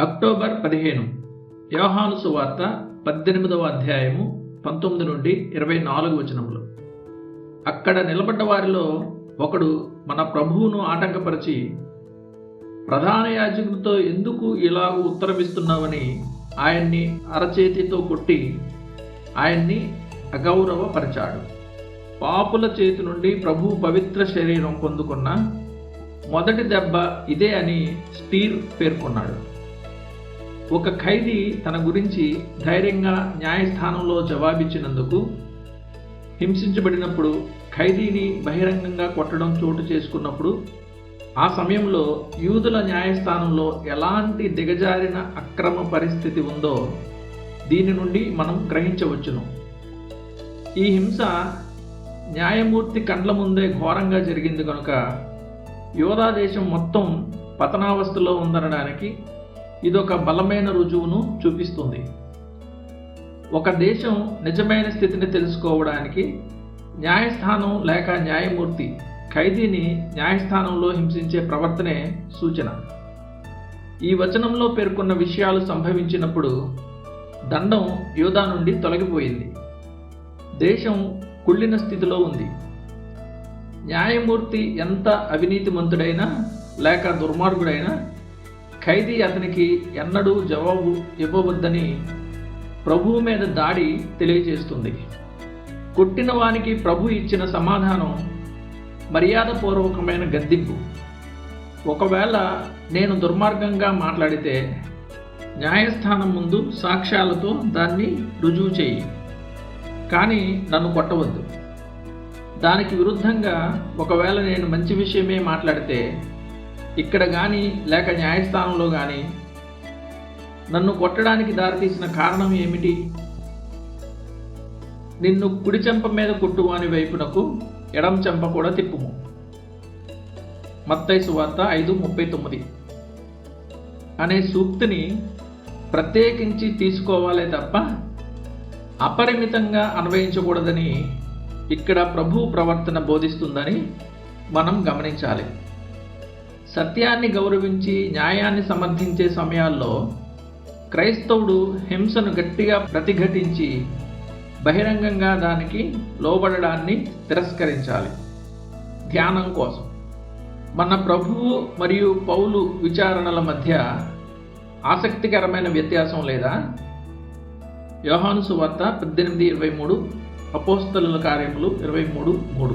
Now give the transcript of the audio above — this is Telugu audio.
అక్టోబర్ పదిహేను. యోహాను సువార్త పద్దెనిమిదవ అధ్యాయము పంతొమ్మిది నుండి ఇరవై నాలుగు వచనములు. అక్కడ నిలబడ్డ వారిలో ఒకడు మన ప్రభువును ఆటంకపరిచి ప్రధాన యాజకునితో ఎందుకు ఇలా ఉత్తరమిస్తున్నావని ఆయన్ని అరచేతితో కొట్టి ఆయన్ని అగౌరవపరిచాడు. పాపుల చేతి నుండి ప్రభు పవిత్ర శరీరం పొందుకున్న మొదటి దెబ్బ ఇదే అని స్టీర్ పేర్కొన్నాడు. ఒక ఖైదీ తన గురించి ధైర్యంగా న్యాయస్థానంలో జవాబిచ్చినందుకు హింసించబడినప్పుడు ఖైదీని బహిరంగంగా కొట్టడం చోటు చేసుకున్నప్పుడు ఆ సమయంలో యూదుల న్యాయస్థానంలో ఎలాంటి దిగజారిన అక్రమ పరిస్థితి ఉందో దీని నుండి మనం గ్రహించవచ్చును. ఈ హింస న్యాయమూర్తి కండ్ల ముందే ఘోరంగా జరిగింది కనుక యోధా దేశం మొత్తం పతనావస్థలో ఉందనడానికి ఇదొక బలమైన రుజువును చూపిస్తుంది. ఒక దేశం నిజమైన స్థితిని తెలుసుకోవడానికి న్యాయస్థానం లేక న్యాయమూర్తి ఖైదీని న్యాయస్థానంలో హింసించే ప్రవర్తనే సూచన. ఈ వచనంలో పేర్కొన్న విషయాలు సంభవించినప్పుడు దండం యోధా నుండి తొలగిపోయింది. దేశం కుళ్ళిన స్థితిలో ఉంది. న్యాయమూర్తి ఎంత అవినీతిమంతుడైనా లేక దుర్మార్గుడైనా ఖైదీ అతనికి ఎన్నడూ జవాబు ఇవ్వవద్దని ప్రభువు మీద దాడి తెలియజేస్తుంది. కొట్టిన వానికి ప్రభు ఇచ్చిన సమాధానం మర్యాదపూర్వకమైన గద్దింపు. ఒకవేళ నేను దుర్మార్గంగా మాట్లాడితే న్యాయస్థానం ముందు సాక్ష్యాలతో దాన్ని రుజువు చేయి. కానీ నన్ను కొట్టవద్దు. దానికి విరుద్ధంగా ఒకవేళ నేను మంచి విషయమే మాట్లాడితే ఇక్కడ కానీ లేక న్యాయస్థానంలో కానీ నన్ను కొట్టడానికి దారితీసిన కారణం ఏమిటి? నిన్ను కుడి చెంప మీద కొట్టువాని వైపునకు ఎడం చెంప కూడా తిప్పుము. మత్తైసు వార్త ఐదు ముప్పై తొమ్మిది. అనే సూక్తిని ప్రత్యేకించి తీసుకోవాలే తప్ప అపరిమితంగా అన్వయించకూడదని ఇక్కడ ప్రభు ప్రవర్తన బోధిస్తుందని మనం గమనించాలి. సత్యాన్ని గౌరవించి న్యాయాన్ని సమర్థించే సమయాల్లో క్రైస్తవుడు హింసను గట్టిగా ప్రతిఘటించి బహిరంగంగా దానికి లోబడడాన్ని తిరస్కరించాలి. ధ్యానం కోసం. మన ప్రభువు మరియు పౌలు విచారణల మధ్య ఆసక్తికరమైన వ్యత్యాసం లేదా? యోహాను సువార్త పద్దెనిమిది ఇరవై మూడు అపోస్తల కార్యములు ఇరవై మూడు మూడు.